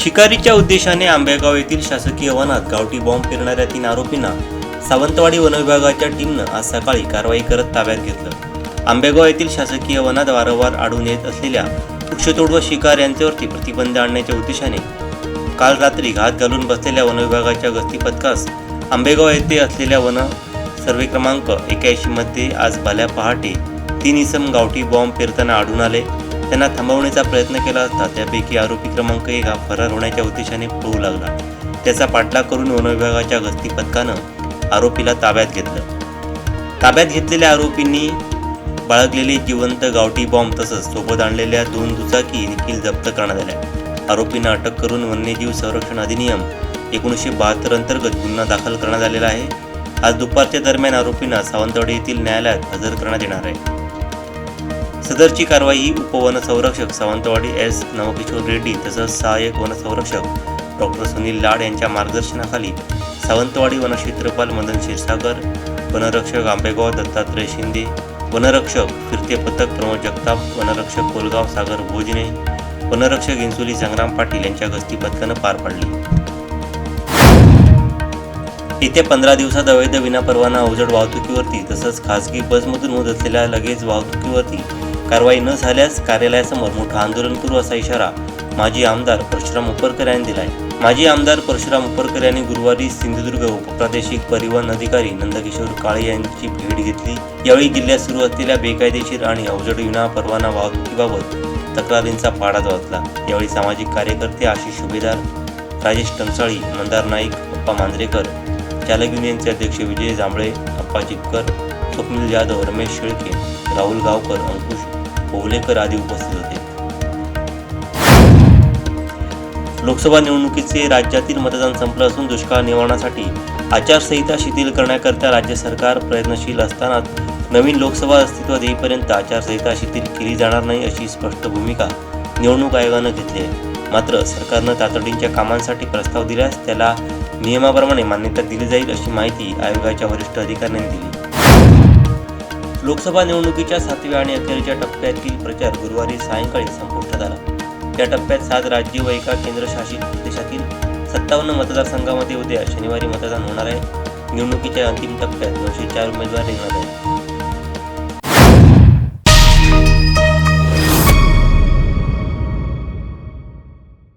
शिकारीच्या उद्देशाने आंबेगाव येथील शासकीय वनात गावठी बॉम्ब फिरणाऱ्या तीन आरोपींना सावंतवाडी वनविभागाच्या टीमनं आज सकाळी कारवाई करत ताब्यात घेतलं. आंबेगाव येथील शासकीय वनात वारंवार आढळून येत असलेल्या वृक्षतोड व शिकार यांच्यावरती प्रतिबंध आणण्याच्या उद्देशाने काल रात्री घात घालून बसलेल्या वनविभागाच्या गस्ती पथकास आंबेगाव येथे असलेल्या वन सर्वे क्रमांक एक्याऐंशीमध्ये आज भल्या पहाटे तीन इसम गावठी बॉम्ब पेरताना आढळून आले. त्यांना थांबवण्याचा प्रयत्न केला असता त्यापैकी आरोपी क्रमांक एक हा फरार होण्याच्या उद्देशाने पळू लागला. त्याचा पाठलाग करून वनविभागाच्या गस्ती पथकानं आरोपीला ताब्यात घेतलं. ताब्यात घेतलेल्या आरोपींनी बाळगलेले जिवंत गावठी बॉम्ब तसंच सोबत आणलेल्या दोन दुचाकी देखील जप्त करण्यात आल्या. आरोपींना अटक करून वन्यजीव संरक्षण अधिनियम एकोणीसशे बहात्तर अंतर्गत गुन्हा दाखल करण्यात आलेला आहे. आज दुपारच्या दरम्यान आरोपींना सावंतवाडी येथील न्यायालयात हजर करण्यात येणार आहे. सदरची कारवाई ही उपवनसंरक्षक सावंतवाडी एस नवकिशोर रेड्डी तसंच सहाय्यक वनसंरक्षक डॉक्टर सुनील लाड यांच्या मार्गदर्शनाखाली सावंतवाडी वनक्षेत्रपाल मदन क्षीरसागर वनरक्षक आंबेगाव दत्तात्रय शिंदे वनरक्षक फिरते पथक प्रमोद जगताप वनरक्षक कोलगाव सागर भोजने वनरक्षक इन्सुली संग्राम पाटील यांच्या गस्ती पथकानं पार पाडली. येत्या पंधरा दिवसात अवैध विनापरवाना अवजड वाहतुकीवरती तसंच खासगी बसमधून होत असलेल्या लगेच वाहतुकीवरती कारवाई न झाल्यास कार्यालयासमोर मोठं आंदोलन करू असा इशारा माजी आमदार परशुराम उपरकर यांनी दिलाय. माजी आमदार परशुराम उपरकर यांनी गुरुवारी सिंधुदुर्ग उपप्रादेशिक परिवहन अधिकारी नंदकिशोर काळे यांची भेट घेतली. यावेळी जिल्ह्यात सुरू असलेल्या बेकायदेशीर आणि अवजड विना परवाना वाहतुकीबाबत तक्रारींचा पाडा वाचला यावेळी सामाजिक कार्यकर्ते आशिष सुभेदार राजेश टंचाळी मंदार नाईक अप्पा मांजरेकर चालक युनियनचे अध्यक्ष विजय जांभळे अप्पा चिपकर स्वप्नील जाधव रमेश शेळके राहुल गावकर अंकुश पोवलेकर आदी उपस्थित होते. लोकसभा निवडणुकीचे राज्यातील मतदान संपलं असून दुष्काळ निवारणासाठी आचारसंहिता शिथिल करण्याकरता राज्य सरकार प्रयत्नशील असतानाच नवीन लोकसभा अस्तित्वात येईपर्यंत आचारसंहिता शिथिल केली जाणार नाही अशी स्पष्ट भूमिका निवडणूक आयोगानं घेतली आहे. मात्र सरकारनं तातडीच्या कामांसाठी प्रस्ताव दिल्यास त्याला नियमाप्रमाणे मान्यता दिली जाईल अशी माहिती आयोगाच्या वरिष्ठ अधिकाऱ्यांनी दिली. लोकसभा निवडणुकीच्या सातव्या आणि अखेरच्या टप्प्यातील प्रचार गुरुवारी सायंकाळी संपुष्टात आला. या टप्प्यात सात राज्य व एका केंद्रशासित प्रदेशातील सत्तावन्न मतदारसंघामध्ये उद्या शनिवारी मतदान होणार आहे. निवडणुकीच्या अंतिम टप्प्यात नऊशे चार उमेदवार रिंगणात आहेत.